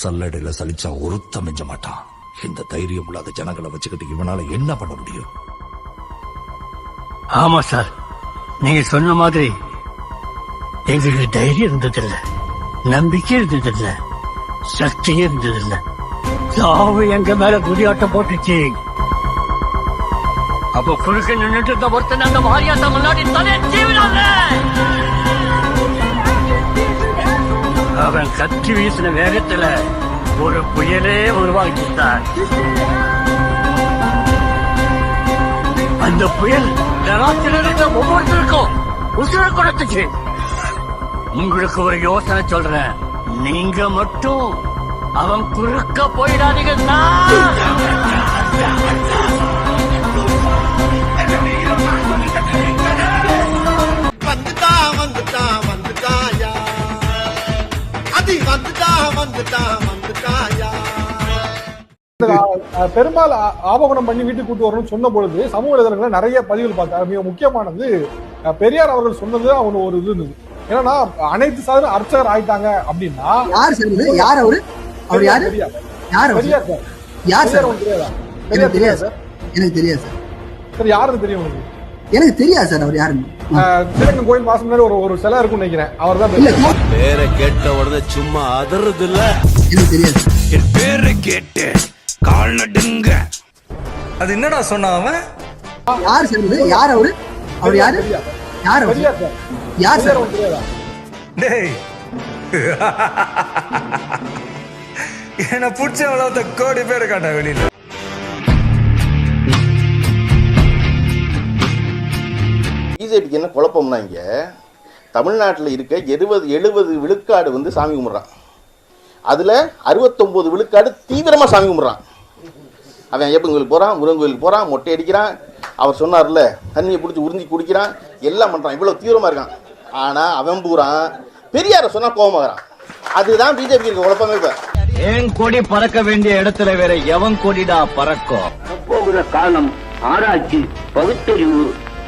சல்லடையில சலிச்சா ஒருத்த மிஞ்ச மாட்டான். இந்த தைரியம் இல்லாத ஜனங்களை வச்சுக்கிட்டு இவனால என்ன பண்ண முடியும்? ஆமா சார். நீங்க சொன்ன மாதிரி எங்களுக்கு தைரியம் இருந்ததில்ல. நம்பிக்கை இருந்ததில்ல. சக்தியே இருந்ததில்ல. சாவு எங்க மேல குடியாட்டம் போட்டுச்சு? அப்ப குறுக்க நின்றுட்டு இருந்த ஒருத்தன் அந்த மாரியாத்தா முன்னாடி தலையை சீவினாங்க அவன் கத்தி வீசின வேகத்துல ஒரு புயலே உருவாக்கிட்டான் அந்த புயல் நராத்தில் இருந்த ஒவ்வொருத்தருக்கும் உசுர கொடுத்துச்சு. உங்களுக்கு ஒரு யோசனை சொல்றேன். நீங்க மட்டும் அவன் குறுக்க போயிடாதீங்க வந்துட்டான் வந்துட்டான் ஆ- ஆபகுணம் பண்ணி வீட்டுக்கு கூட்டு வரணும்னு சொன்ன பொழுது சமூக வலைதளங்கள்ல நிறைய பதிவுகள் பார்த்தேன் மிக முக்கியமானது பெரியார் அவர்கள் சொன்னது அவனு ஒரு இது இருந்தது. ஏன்னா அனைத்து சாதன அர்ச்சகர் ஆயிட்டாங்க அப்படின்னா யார் சார் இது? யார் அவரு? அவர் யாரு? பெரியார். யார் பெரியார் சார். யார் சார்? தெரியாதா தெரியாது தெரியாது சார். சார் எனக்கு தெரியாது சார். சார் யாருன்னு தெரியும் உங்களுக்கு? எனக்கு தெரியாது சார் அவர் யாருன்னு. அஹ், ஸ்ரீரங்கம் கோயில் வாசல் முன்னாடி ஒரு ஒரு சிலை இருக்கும்னு நினைக்கிறேன். அவர் தான் இல்ல பேரை கேட்ட உடனே சும்மா அதறது இல்ல எனக்கு தெரியாது. என் பேரை கேட்டு கால் நடுங்க. அது என்னடா சொன்னான் அவன்? யார் சார் யார் அவரு? அவர் யாரு? யார் அவர்? யார் சார்? டேய். என்ன பிடிச்ச வளர்த்த கோடி பேர் காட்டா வெளியில. பிஜேபிக்கு என்ன குழப்பம்னா இங்க தமிழ்நாட்டில் இருக்க எழுபது எழுபது விழுக்காடு வந்து சாமி கும்பிட்றான். அதில் அறுபத்தொம்போது விழுக்காடு தீவிரமாக சாமி கும்பிட்றான். அவன் ஐயப்பன் கோயிலுக்கு போகிறான் முருகன் கோயிலுக்கு போகிறான் மொட்டை அடிக்கிறான். அவர் சொன்னார்ல தண்ணியை பிடிச்சி உறிஞ்சி குடிக்கிறான். எல்லாம் பண்ணுறான் இவ்வளோ தீவிரமாக இருக்கான். ஆனால் அவன் பூரான் பெரியாரை சொன்னால் கோபமாகறான் அதுதான் பிஜேபி இருக்க குழப்பமே இப்போ. என் கொடி பறக்க வேண்டிய இடத்துல வேற எவன் கொடிடா பறக்கும்? போகிற காலம் ஆராய்ச்சி பகுத்தறிவு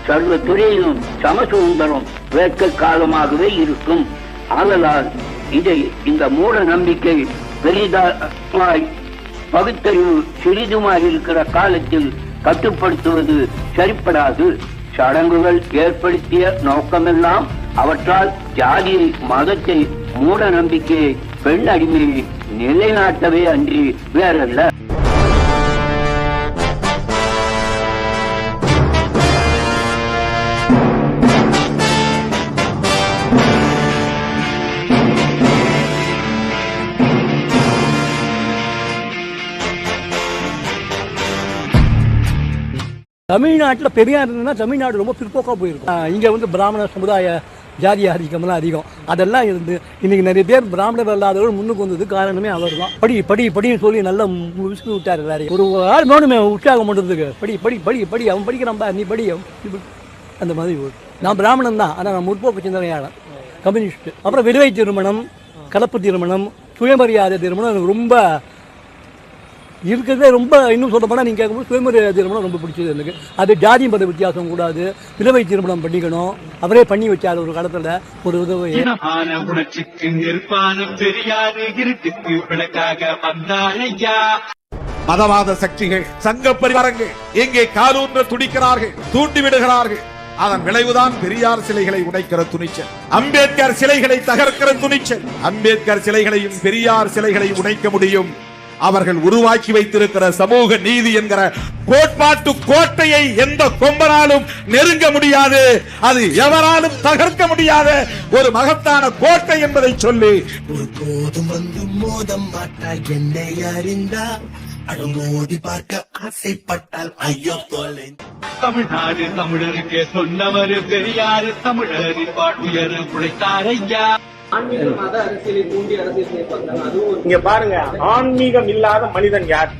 சர்வ துறையிலும் சமசுந்தரம் வேட்க காலமாகவே இருக்கும். ஆதலால் இதை இந்த மூட நம்பிக்கை பெரிதாய் பகுத்தறிவு சிறிதுமாய் இருக்கிற காலத்தில் கட்டுப்படுத்துவது சரிப்படாது. சடங்குகள் ஏற்படுத்திய நோக்கமெல்லாம் அவற்றால் ஜாதியை மதத்தை மூட நம்பிக்கையை பெண் அடிமையை நிலைநாட்டவே அன்றி வேறல்ல. தமிழ்நாட்டுல பெரியார் இருந்ததுன்னா தமிழ்நாடு ரொம்ப பிற்போக்காக போயிருக்கும். இங்கே வந்து பிராமண சமுதாய ஜாதி ஆதிக்கம்லாம் அதிகம். அதெல்லாம் இருந்து இன்னைக்கு நிறைய பேர் பிராமணர் இல்லாதவர் முன்னுக்கு வந்தது காரணமே அவர் தான் படி படி படின்னு சொல்லி நல்லா விசுக்கு விட்டார் எல்லாரையும். ஒரு ஆள் வேணுமே உற்சாகம் பண்ணுறதுக்கு படி படி படி படி அவன் படிக்கிறான் நீ படி அவன் அந்த மாதிரி ஒரு. நான் பிராமணன் தான் ஆனால் நான் முற்போக்கு சிந்தனையாளன். கம்யூனிஸ்ட் அப்புறம் விடுவை திருமணம் கலப்பு திருமணம் சுயமரியாதை திருமணம் எனக்கு ரொம்ப இருக்கிறதே ரொம்ப இன்னும் சொல்ல போனால் நீங்கள் கேட்கும்போது சுயமரியாதை திருமணம் ரொம்ப பிடிச்சது எனக்கு. அது ஜாதி மத வித்தியாசம் கூடாது. விதவை திருமணம் பண்ணிக்கணும். அவரே பண்ணி வச்சார் ஒரு காலத்தில் ஒரு விதவை மதவாத சக்திகள் சங்க பரிவாரங்கள் எங்கே காலூன்ற துடிக்கிறார்கள் தூண்டி விடுகிறார்கள் அதன் விளைவுதான் பெரியார் சிலைகளை உடைக்கிற துணிச்சல். அம்பேத்கர் சிலைகளை தகர்க்கிற துணிச்சல். அம்பேத்கர் சிலைகளையும் பெரியார் சிலைகளை உடைக்க முடியும். அவர்கள் உருவாக்கி வைத்திருக்கிற சமூக நீதி என்கிற கோட்பாட்டு கோட்டையை எந்த கொம்பனாலும் நெருங்க முடியாது. அது எவராலும் தகர்க்க முடியாத. ஒரு மகத்தான கோட்டை என்பதை சொல்லி போதும் வந்து மோதம் மாட்டாய் என்னை அறிந்தா. அடமோதி பார்க்க ஆசைப்பட்டால் ஐயோ தொலை. தமிழ்நாடு தமிழருக்கு சொன்னவர் பெரியாரு தமிழரின் வாழ்வுயர உழைத்தாரையா இங்க பாருங்க ஆன்மீகம் இல்லாத மனிதன் யார்?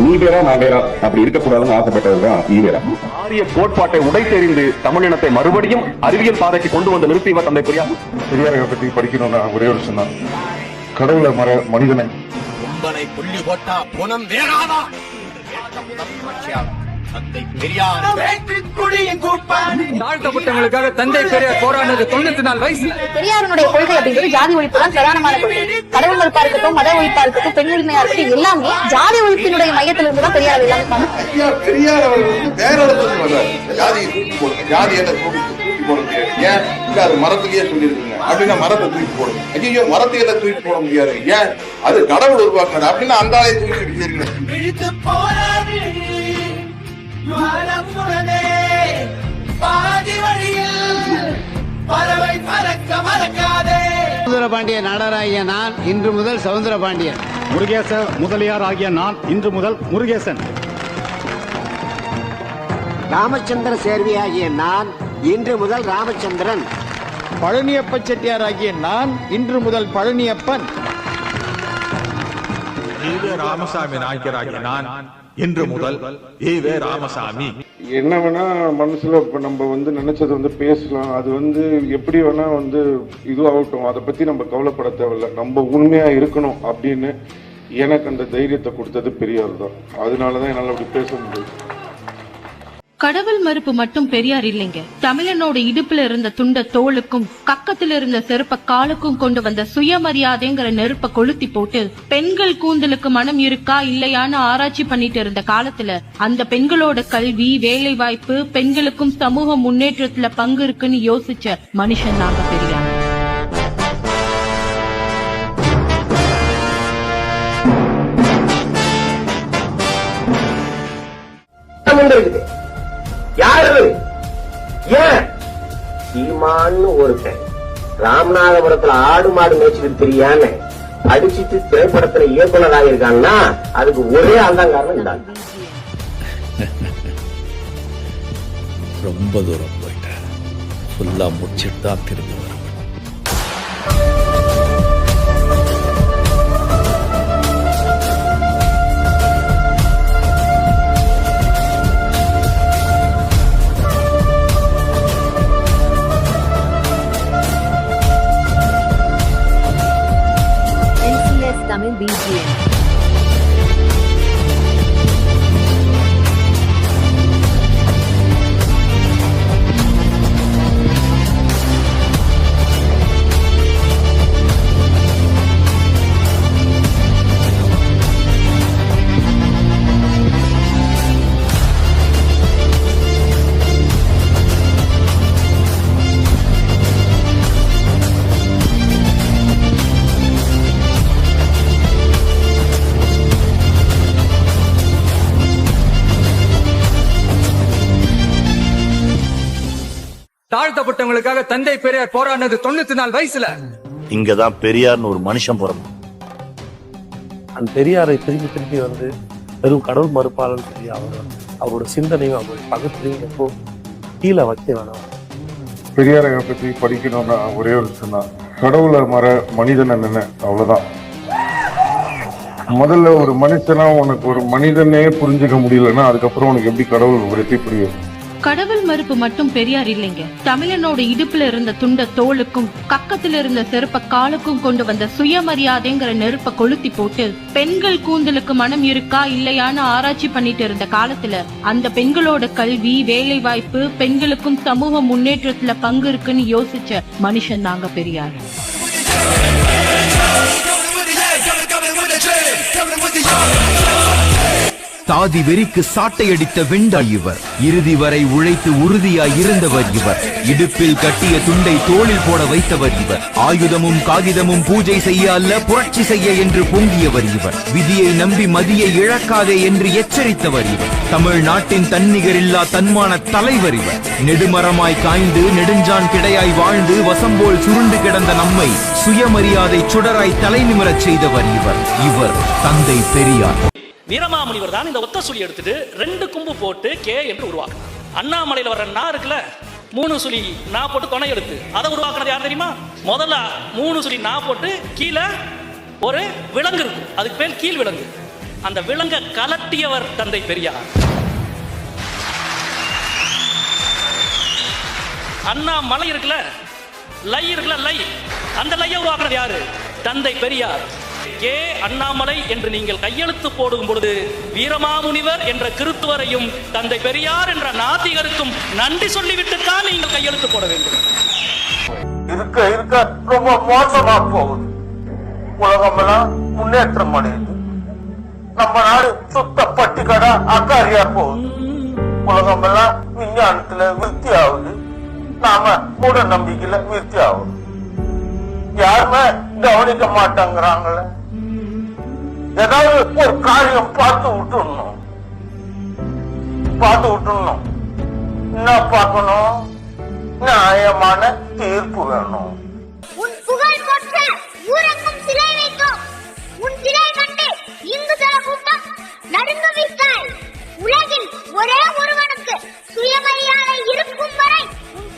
நீ வேறா நான் வேறா அப்படி இருக்கக்கூடாதுன்னு ஆசைப்பட்டதுதான் ஈவேரா. ஆரிய கோட்பாட்டை உடைத்தெறிந்து தமிழினத்தை மறுபடியும் அறிவியல் பாதைக்கு கொண்டு வந்து நிறுத்தியவர் தந்தை பெரியார். பெரியாரை பத்தி படிக்கணும்னா ஒரே ஒரு சொன்னான் கடவுளை மர மனிதனை கொம்பனை புள்ளி போட்டா புனம் வேறாதா? தாழ்த்தப்பட்டவங்களுக்காக தந்தை பெரியார் போராடினது தொண்ணூத்தி நாலு வயசு. பெரியாருடைய கொள்கை அப்படிங்கிறது ஜாதி ஒழிப்பு தான் பிரதானமான கொள்கை. கடவுள் மறுப்பா இருக்கட்டும் மத ஒழிப்பா இருக்கட்டும் பெண் உரிமையா இருக்கட்டும் எல்லாமே ஜாதி ஒழிப்பினுடைய மையத்திலிருந்து தான் பெரியார் எல்லாமே பெரியார் அவர்கள் வந்து வேற தூக்கி போட முடியாது ஏன்? அது மரத்திலேயே சொல்லியிருக்குங்க. அப்படின்னா மரத்தை தூக்கி போடுங்க ஐயோ மரத்தை எல்லாம் தூக்கி போட முடியாது? ஏன்? அது கடவுள் உருவாக்குறது அப்படின்னா அந்த ஆளையை தூக்கி சவுந்தர பாண்டிய நாடராகிய நான் இன்று முதல் சவுந்தர பாண்டியன் முருகேச முதலியார் ஆகிய நான் இன்று முதல் முருகேசன். ராமச்சந்திர சேர்வியாகிய நான் இன்று முதல் ராமச்சந்திரன். பழனியப்ப செட்டியார் ஆகிய நான் இன்று முதல் பழனியப்பன். ஈவே ராமசாமி நாயக்கராகிய நான் இன்று முதல் ஈவே ராமசாமி. என்ன வேணா மனசுல இப்ப நம்ம வந்து நினைச்சது வந்து பேசலாம். அது வந்து எப்படி வேணா வந்து இதுவாகட்டும். அதை பத்தி நம்ம கவலைப்பட தேவையில்ல. நம்ம உண்மையா இருக்கணும் அப்படின்னு எனக்கு அந்த தைரியத்தை கொடுத்தது பெரியார் தான். அதனாலதான் என்னால அப்படி பேச முடியும் கடவுள் மறுப்பு மட்டும் பெரியார் இல்லைங்க. தமிழனோட இடுப்புல இருந்த துண்ட தோளுக்கும் கக்கத்துல இருந்த செருப்ப காலுக்கும் கொண்டு வந்த சுயமரியாதைங்கிற நெருப்ப கொளுத்தி போட்டு பெண்கள் கூந்தலுக்கு மனம் இருக்கா இல்லையான்னு ஆராய்ச்சி பண்ணிட்டு இருந்த காலத்துல அந்த பெண்களோட கல்வி வேலை வாய்ப்பு பெண்களுக்கும் சமூக முன்னேற்றத்துல பங்கு இருக்குன்னு யோசிச்ச மனுஷன் நாங்க பெரியார். சீமான்னு ஒருத்தன். ராமநாதபுரத்துல ஆடு மாடு மேய்ச்சிட்டு தெரியான்னு படிச்சுட்டு திரைப்படத்துல இயக்குனர் ஆகியிருக்காங்கன்னா அதுக்கு ஒரே ஆள் காரணம் இந்த ரொம்ப தூரம் போயிட்டேன் ஃபுல்லா முடிச்சிட்டு தான் திரும்ப தாழ்த்தப்பட்டவங்களுக்காக தந்தை பெரியார் போராடினது தொண்ணூத்தி நாலு வயசுல. இங்கதான் பெரியார்னு ஒரு மனுஷன் பிறந்தான். அந்த பெரியாரை திரும்பி திரும்பி வந்து வெறும் கடவுள் மறுப்பாளர் சொல்லி அவர் அவரோட சிந்தனையும் அவருடைய பகத்திலையும் எப்போ கீழே வைக்க வேணாம். பெரியாரை பத்தி படிக்கணும்னா ஒரே ஒரு விஷயம் தான் கடவுளை மற மனிதன் என்ன அவ்வளவுதான். முதல்ல ஒரு மனுஷனா உனக்கு ஒரு மனிதனே புரிஞ்சுக்க முடியலன்னா அதுக்கப்புறம் உனக்கு எப்படி கடவுள் பத்தி புரியும்? கடவுள் மறுப்பு மட்டும் பெரியார் இல்லைங்க தமிழனோட இடுப்புல இருந்த துண்ட தோளுக்கும் கக்கத்துல இருந்த செருப்ப காலுக்கும் கொண்டு வந்த சுயமரியாதைங்கிற நெருப்ப கொளுத்தி போட்டு பெண்கள் கூந்தலுக்கு மனம் இருக்கா இல்லையான்னு ஆராய்ச்சி பண்ணிட்டு இருந்த காலத்துல அந்த பெண்களோட கல்வி வேலை வாய்ப்பு பெண்களுக்கும் சமூக முன்னேற்றத்துல பங்கு இருக்குன்னு யோசிச்ச மனுஷன் நாங்க பெரியார் சாதி வெறிக்கு சாட்டையடித்த வெண்டா இவர். இறுதி வரை உழைத்து உறுதியாய் இருந்தவர் இவர். இடுப்பில் கட்டிய துண்டை தோளில் போட வைத்தவர் இவர். ஆயுதமும் காகிதமும் பூஜை செய்ய அல்ல புரட்சி செய்ய என்று பொங்கியவர் இவர். விதியை நம்பி மதியை இழக்காதே என்று எச்சரித்தவர் இவர். தமிழ்நாட்டின் தன்னிகரில்லா தன்மான தலைவர் இவர். நெடுமரமாய் காய்ந்து நெடுஞ்சான் கிடையாய் வாழ்ந்து வசம்போல் சுருண்டு கிடந்த நம்மை சுயமரியாதை சுடராய் தலை நிமிரச் செய்தவர் இவர். இவர் தந்தை பெரியார். வீரமாமுனிவர் தான் இந்த ஒத்த சுழி எடுத்துட்டு ரெண்டு கும்பு போட்டு கே என்று உருவாக்கினார். அண்ணாமலையில் வர்ற நா இருக்குல்ல மூணு சுழி நா போட்டு துணை எடுத்து அதை உருவாக்குனது யார் தெரியுமா? முதல்ல மூணு சுழி நா போட்டு கீழே ஒரு விலங்கு இருக்கும் அதுக்கு பேர் கீழ் விலங்கு. அந்த விலங்கை கலட்டியவர் தந்தை பெரியார். அண்ணா மலை இருக்குல்ல லை இருக்குல்ல லை. அந்த லையை உருவாக்குனது யாரு? தந்தை பெரியார். கே அண்ணாமலை என்று நீங்கள் கையெழுத்து போடும் பொழுது வீரமாமுனிவர் என்ற கிறித்துவரையும் தந்தை பெரியார் என்ற நாத்திகருக்கும் நன்றி சொல்லிவிட்டுத்தான் நீங்கள் கையெழுத்து போட வேண்டும். இருக்க இருக்க ரொம்ப மோசமா போகுது. உலகமெல்லாம் முன்னேற்றம் அடையுது. நம்ம நாடு சுத்த பட்டிக்கடா அக்காரியா போகுது. உலகமெல்லாம் விஞ்ஞானத்துல விருத்தி ஆகுது. நாம மூட நம்பிக்கையில விருத்தி ஆகுது. யாருமே கவனிக்க மாட்டாங்கிறாங்களே. ஏதாவது ஒரு காரியம் பார்த்து விட்டுடணும் பார்த்து விட்டுடணும் என்ன பார்க்கணும் நியாயமான தீர்ப்பு வேணும் உன் புகழ் சிலை உன் சிலை கண்டு இந்து கூட்டம் நடுங்க உலகில் ஒரே ஒருவனுக்கு சுயமரியாதை இருக்கும் வரை உன்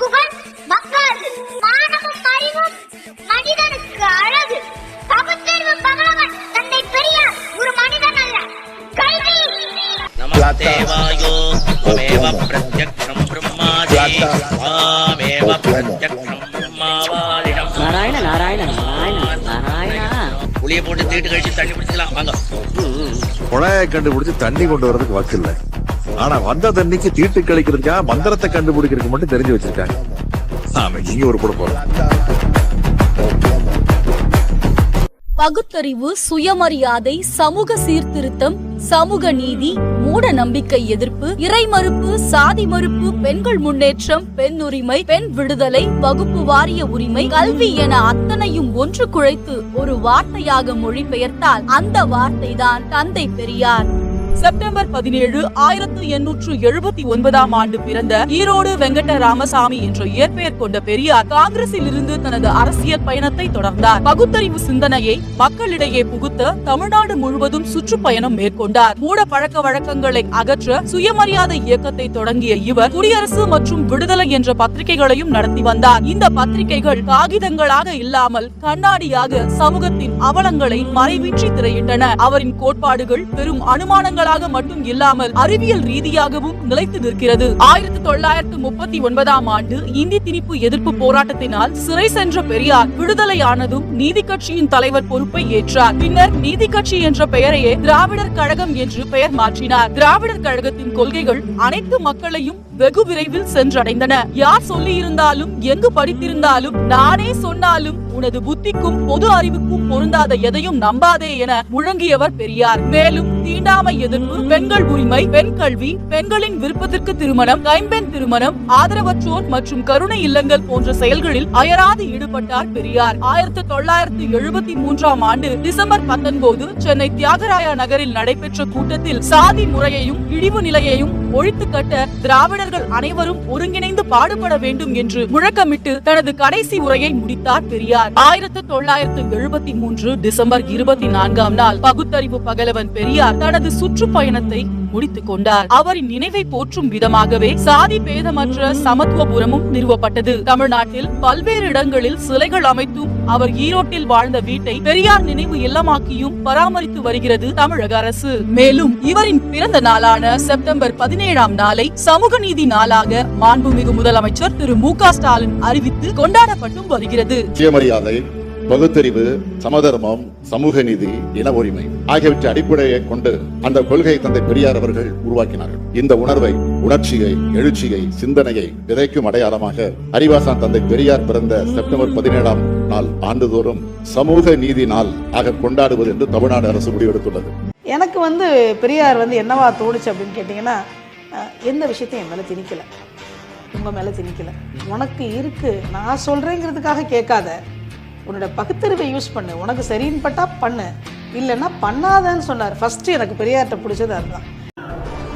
நாராயண நாராயண நாராயண நாராயண. புளிய போட்டு தீட்டு கழிச்சு தண்ணி பிடிச்சிக்கலாம் வாங்க. குழாயை கண்டுபிடிச்சு தண்ணி கொண்டு வரதுக்கு வக்கு இல்ல. ஆனா வந்த தண்ணிக்கு தீட்டு கழிக்கிறதுக்காக மந்திரத்தை கண்டுபிடிக்கிறதுக்கு மட்டும் தெரிஞ்சு வச்சிருக்காங்க. நாம இங்க ஒரு கூட போறோம் பகுத்தறிவு சுயமரியாதை சமூக சீர்திருத்தம் சமூக நீதி மூட நம்பிக்கை எதிர்ப்பு இறை மறுப்பு சாதி மறுப்பு பெண்கள் முன்னேற்றம் பெண் உரிமை பெண் விடுதலை வகுப்பு வாரிய உரிமை கல்வி என அத்தனையும் ஒன்று குழைத்து ஒரு வார்த்தையாக மொழிபெயர்த்தால் அந்த வார்த்தைதான் தந்தை பெரியார். செப்டம்பர் பதினேழு ஆயிரத்து எண்ணூற்று எழுபத்தி ஒன்பதாம் ஆண்டு பிறந்த ஈரோடு வெங்கட ராமசாமி என்ற இயற்பெயர் கொண்ட பெரியார் காங்கிரஸில் இருந்து தனது அரசியல் பயணத்தை தொடர்ந்தார். பகுத்தறிவு சிந்தனையை மக்களிடையே புகுத்த தமிழ்நாடு முழுவதும் சுற்றுப்பயணம் மேற்கொண்டார். மூட பழக்க வழக்கங்களை அகற்ற சுயமரியாதை இயக்கத்தை தொடங்கிய இவர் குடியரசு மற்றும் விடுதலை என்ற பத்திரிகைகளையும் நடத்தி வந்தார். இந்த பத்திரிகைகள் காகிதங்களாக இல்லாமல் கண்ணாடியாக சமூகத்தின் அவலங்களை மறைவின்றி திரையிட்டன. அவரின் கோட்பாடுகள் பெரும் அனுமானங்கள் அனுமானங்களாக மட்டும் இல்லாமல் அறிவியல் ரீதியாகவும் நிலைத்து நிற்கிறது. ஆயிரத்தி தொள்ளாயிரத்து முப்பத்தி ஒன்பதாம் ஆண்டு இந்தி திணிப்பு எதிர்ப்பு போராட்டத்தினால் சிறை சென்ற பெரியார் விடுதலையானதும் நீதி கட்சியின் தலைவர் பொறுப்பை ஏற்றார். பின்னர் நீதி கட்சி என்ற பெயரையே திராவிடர் கழகம் என்று பெயர் மாற்றினார். திராவிடர் கழகத்தின் கொள்கைகள் அனைத்து மக்களையும் வெகு விரைவில் சென்றடைந்தன. யார் சொல்லி இருந்தாலும் எங்கு படித்திருந்தாலும் நானே சொன்னாலும் உனது புத்திக்கும் பொது அறிவுக்கும் பொருந்தாத எதையும் நம்பாதே என முழங்கியவர் பெரியார். மேலும் தீண்டாமை எதிர்ப்பு பெண்கள் உரிமை பெண் கல்வி பெண்களின் விருப்பத்திற்கு திருமணம் கைம்பெண் திருமணம் ஆதரவற்றோர் மற்றும் கருணை இல்லங்கள் போன்ற செயல்களில் அயராது ஈடுபட்டார் பெரியார். ஆயிரத்தி தொள்ளாயிரத்தி எழுபத்தி மூன்றாம் ஆண்டு டிசம்பர் பத்தொன்பது சென்னை தியாகராய நகரில் நடைபெற்ற கூட்டத்தில் சாதி முறையையும் இழிவு நிலையையும் ஒழித்து கட்ட திராவிடர்கள் அனைவரும் ஒருங்கிணைந்து பாடுபட வேண்டும் என்று முழக்கமிட்டு தனது கடைசி உரையை முடித்தார் பெரியார். ஆயிரத்தி தொள்ளாயிரத்து எழுபத்தி மூன்று டிசம்பர் இருபத்தி நான்காம் நாள் பகுத்தறிவு பகலவன் பெரியார் தனது சுற்றுப்பயணத்தை முடித்துக் கொண்டார் அவரின் நினைவை போற்றும் விதமாகவே சாதி பேதமற்ற சமத்துவபுரமும் நிறுவப்பட்டது. தமிழ்நாட்டில் பல்வேறு இடங்களில் சிலைகள் அமைத்தும் அவர் ஈரோட்டில் வாழ்ந்த வீட்டை பெரியார் நினைவு இல்லமாக்கியும் பராமரித்து வருகிறது தமிழக அரசு. மேலும் இவரின் பிறந்த நாளான செப்டம்பர் பதினேழாம் நாளை சமூக நீதி நாளாக மாண்புமிகு முதலமைச்சர் திரு மு க ஸ்டாலின் அறிவித்து கொண்டாடப்பட்டும் வருகிறது. பகுத்தறிவு சமதர்மம் சமூக நீதி இன உரிமை ஆகியவற்றை அடிப்படையை கொண்டு அந்த கொள்கையை தந்தை பெரியார் அவர்கள் உருவாக்கினார்கள். இந்த உணர்வை உணர்ச்சியை எழுச்சியை சிந்தனையை விதைக்கும் அடையாளமாக அறிவாசான் தந்தை பெரியார் பிறந்த செப்டம்பர் பதினேழாம் நாள் ஆண்டுதோறும் சமூக நீதி நாள் ஆக கொண்டாடுவது என்று தமிழ்நாடு அரசு முடிவெடுத்துள்ளது. எனக்கு வந்து பெரியார் வந்து என்னவா தோணுச்சு அப்படின்னு கேட்டிங்கன்னா எந்த விஷயத்தையும் என் மேலே திணிக்கலை. உங்கள் மேலே திணிக்கலை. உனக்கு இருக்குது நான் சொல்கிறேங்கிறதுக்காக கேட்காத. உன்னோட பகுத்தறிவை யூஸ் பண்ணு. உனக்கு சரின்னு பட்டா பண்ணு. இல்லைன்னா பண்ணாதன்னு சொன்னார். ஃபஸ்ட்டு எனக்கு பெரியார்கிட்ட பிடிச்சது அதுதான்.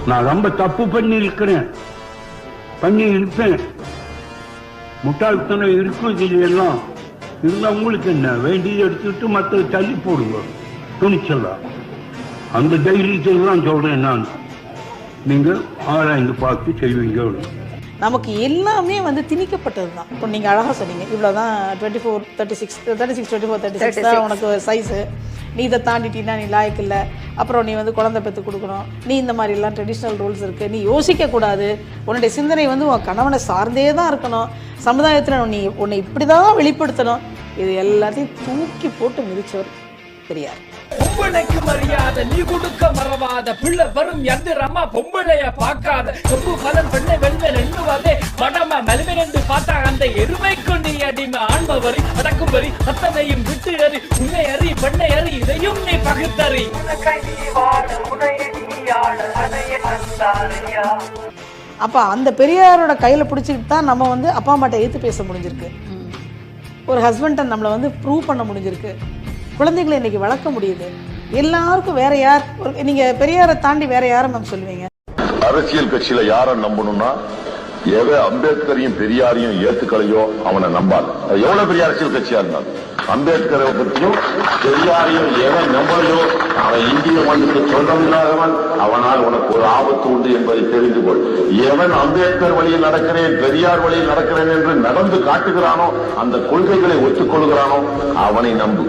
நான் ரொம்ப தப்பு பண்ணி இருக்கிறேன் பண்ணி இருப்பேன் முட்டாள்தனம் இருக்கும் இது எல்லாம் இருந்தா உங்களுக்கு என்ன? வேண்டியது எடுத்துக்கிட்டு மற்ற தள்ளி போடுங்க. துணிச்சலா? அந்த தைரியத்தை தான் சொல்றேன் நான். நீங்க ஆராய்ந்து பார்த்து செய்வீங்க நமக்கு எல்லாமே வந்து திணிக்கப்பட்டது தான் இப்போ நீங்கள் அழகாக சொன்னீங்க இவ்வளோ தான் twenty four thirty six thirty six twenty four thirty six தான் உனக்கு சைஸு நீ இதை தாண்டிட்டீன்னா நீ லாயக்கு இல்லை. அப்புறம் நீ வந்து குழந்தை பெற்று கொடுக்கணும். நீ இந்த மாதிரிலாம் ட்ரெடிஷ்னல் ரூல்ஸ் இருக்குது நீ யோசிக்கக்கூடாது உன்னுடைய சிந்தனை வந்து உன் கணவனை சார்ந்தே தான் இருக்கணும். சமுதாயத்தில் நீ உன்னை இப்படி தான் வெளிப்படுத்தணும். இது எல்லாத்தையும் தூக்கி போட்டு மிதிச்சவர் பெரியார். பொம்பளைக்கு மரியாதை நீ கொடுக்க மறவாத. பிள்ளை வரும் எந்திரமா பொம்பளைய பார்க்காத. சொப்பு கலன் பெண்ணை வெள்ளை எண்ணுவதே மடம. மலிமென்று பார்த்தா அந்த எருமைக்கு நீ அடிமை. ஆண்ம வரி அடக்கும் வரி சத்தனையும் விட்டு அறி உன்னை அறி பெண்ணை அறி இதையும் நீ பகுத்தறி. அப்போ அந்த பெரியாரோட கையில் பிடிச்சிக்கிட்டு தான் நம்ம வந்து அப்பா அம்மாட்ட எதிர்த்து பேச முடிஞ்சிருக்கு. ஒரு ஹஸ்பண்டை நம்மளை வந்து ப்ரூவ் பண்ண முடிஞ்சிருக்கு. குழந்தைகளை இன்னைக்கு வளர்க்க முடியுது. எல்லாருக்கும் வேற யார் நீங்கள் நீங்க பெரியாரை தாண்டி வேற யாரை மேம் சொல்லுவீங்க? அரசியல் கட்சியில யார நம்பணும்னா எவன் அம்பேத்கரையும் பெரியாரையும் ஏத்துக்கலையோ அவனை நம்பாது. எவ்வளவு பெரிய அரசியல் கட்சியா இருந்தாலும். அம்பேத்கரை பற்றியும் பெரியாரையும் எவன் நம்பலையோ அவன் இந்திய மண்ணுக்கு சொந்தமில்லாதவன் அவனால் உனக்கு ஒரு ஆபத்து உண்டு என்பதை தெரிந்து கொள். எவன் அம்பேத்கர் வழியில் நடக்கிறேன் பெரியார் வழியில் நடக்கிறேன் என்று நடந்து காட்டுகிறானோ அந்த கொள்கைகளை ஒத்துக்கொள்கிறானோ அவனை நம்பு.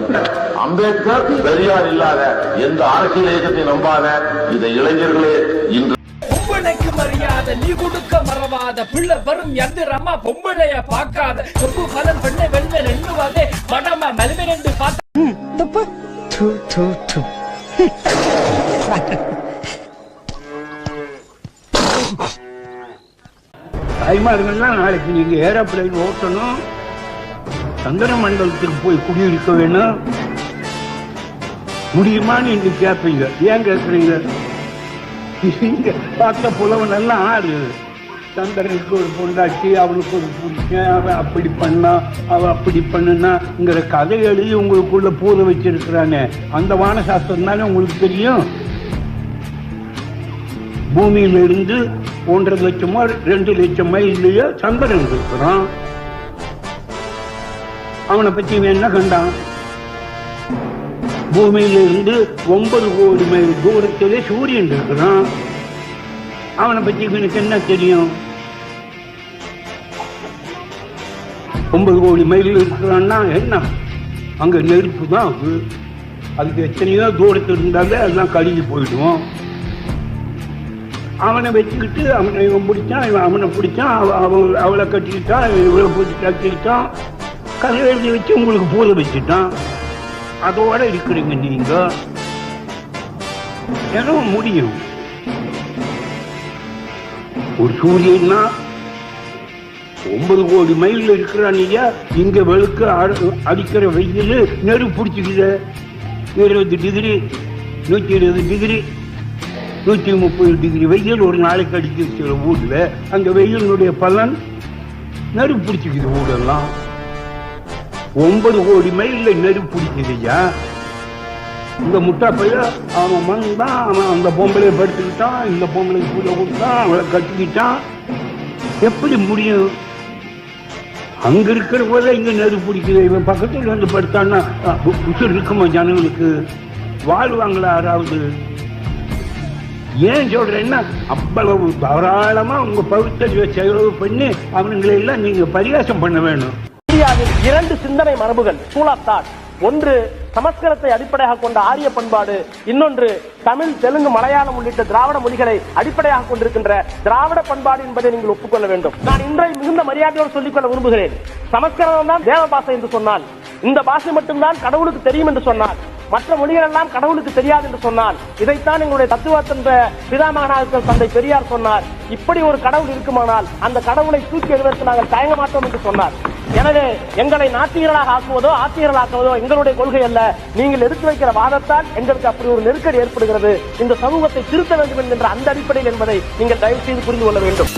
அம்பேத்கர் பெரியார் இல்லாத எந்த அரசியல் இயக்கத்தை நம்பாத இதை இளைஞர்களே இன்று பொம்பளைக்கு மரியாதை நீ கொடுக்க மறவாத. பிள்ளை வரும் எந்திரமா பொம்பளைய பார்க்காத. சொப்பு கலன் பெண்ணை வெள்ளை எண்ணுவதே மடம மலிமென்று பார்த்தா தப்பு. து து து. தாய்மார்கள்லாம் நாளைக்கு நீங்க ஏரோப்ளைன் ஓட்டணும். சந்திர மண்டலத்துக்கு போய் குடியிருக்க வேணும். முடியுமான்னு நீங்க கேட்பீங்க ஏன் கேட்குறீங்க நீங்க பார்த்த புலவன் எல்லாம் ஆறு சந்திரனுக்கு ஒரு பொண்டாட்சி அவனுக்கு ஒரு புருஷன் அவன் அப்படி பண்ணா அவன் அப்படி பண்ணுனாங்கிற கதை எழுதி உங்களுக்குள்ள பூத வச்சிருக்கிறானே. அந்த வானசாஸ்திரம் தானே உங்களுக்கு தெரியும்? பூமியிலிருந்து ஒன்றரை லட்சமோ ரெண்டு லட்சம் இல்லையோ சந்திரன் இருக்கிறான். அவனை பத்தி இவன் என்ன கண்டான்? பூமியிலிருந்து ஒன்பது கோடி மைல் தூரத்திலே சூரியன் இருக்கிறான். அவனை பத்தி இவனுக்கு என்ன தெரியும்? ஒன்பது கோடி மைல் இருக்கிறான்னா என்ன? அங்க நெருப்பு தான் அது. அதுக்கு எத்தனையோ தூரத்தில் இருந்தாலே அதெல்லாம் கழுகி போயிடுவோம். அவனை வச்சுக்கிட்டு அவனை இவன் பிடிச்சான் இவன் அவனை பிடிச்சான் அவ- அவன் அவளை கட்டிக்கிட்டான் இவளை பிடிச்சி கட்டிக்கிட்டான். கதை எழுதி வச்சு உங்களுக்கு பூத வச்சுட்டான் அதோட இருக்கிறீங்க நீங்க. ஏன்னா முடியும் ஒரு சூரியன்னா ஒன்பது கோடி மைல் இருக்கிறான் ஐயா இங்க வெளுக்க அடிக்கிற வெயில் நெருப்பு பிடிச்சிக்குது. இருபது டிகிரி நூத்தி இருபது டிகிரி நூத்தி முப்பது டிகிரி வெயில் ஒரு நாளைக்கு அடிக்குது சில ஊர்ல. அந்த வெயிலினுடைய பலன் நெருப்பு பிடிச்சிக்குது ஊரெல்லாம். ஒன்பது கோடி மைல்ல நெருப்பு பிடிக்குதுய்யா இந்த முட்டா பையன் அவன் மண் தான் அவன் அந்த பொம்பளையை படுத்துக்கிட்டான் இந்த பொம்பளைக்கு பூஜை கொடுத்தான் அவளை கட்டிக்கிட்டான் எப்படி முடியும்? அங்க இருக்கிற போல இங்க நெருப்பு பிடிக்குது இவன் பக்கத்துல வந்து படுத்தான்னா உசுர் இருக்குமா ஜனங்களுக்கு? வாழ்வாங்களா யாராவது? ஏன் சொல்றேன்னா அவ்வளவு தாராளமா உங்க பகுத்தறிவை செலவு பண்ணி அவனுங்களை எல்லாம் நீங்க பரிகாசம் பண்ண வேணும். இந்தியாவில் இரண்டு சிந்தனை மரபுகள் ஸ்கூல் ஆஃப் தாட் ஒன்று சமஸ்கிருதத்தை அடிப்படையாக கொண்ட ஆரிய பண்பாடு. இன்னொன்று தமிழ் தெலுங்கு மலையாளம் உள்ளிட்ட திராவிட மொழிகளை அடிப்படையாக கொண்டிருக்கின்ற திராவிட பண்பாடு என்பதை நீங்கள் ஒப்புக்கொள்ள வேண்டும். நான் இன்றைய மிகுந்த மரியாதையோடு சொல்லிக்கொள்ள விரும்புகிறேன். சமஸ்கிருதம் தான் தேவ பாஷை என்று சொன்னால் இந்த பாஷை மட்டும்தான் கடவுளுக்கு தெரியும் என்று சொன்னார் மற்ற மொழிகள் எல்லாம் கடவுளுக்கு தெரியாது என்று சொன்னால் இதைத்தான் எங்களுடைய தத்துவத்தன்ற பிதாமகனாக தந்தை பெரியார் சொன்னார். இப்படி ஒரு கடவுள் இருக்குமானால் அந்த கடவுளை தூக்கி எழுவதற்கு நாங்கள் தயங்க மாட்டோம் என்று சொன்னார். எனவே எங்களை நாத்திகர்களாக ஆக்குவதோ ஆத்திகர்களாக்குவதோ எங்களுடைய கொள்கை அல்ல. நீங்கள் எடுத்து வைக்கிற வாதத்தால் எங்களுக்கு அப்படி ஒரு நெருக்கடி ஏற்படுகிறது. இந்த சமூகத்தை திருத்த வேண்டும் என்கின்ற அந்த அடிப்படையில் என்பதை நீங்கள் தயவு செய்து புரிந்து கொள்ள வேண்டும்.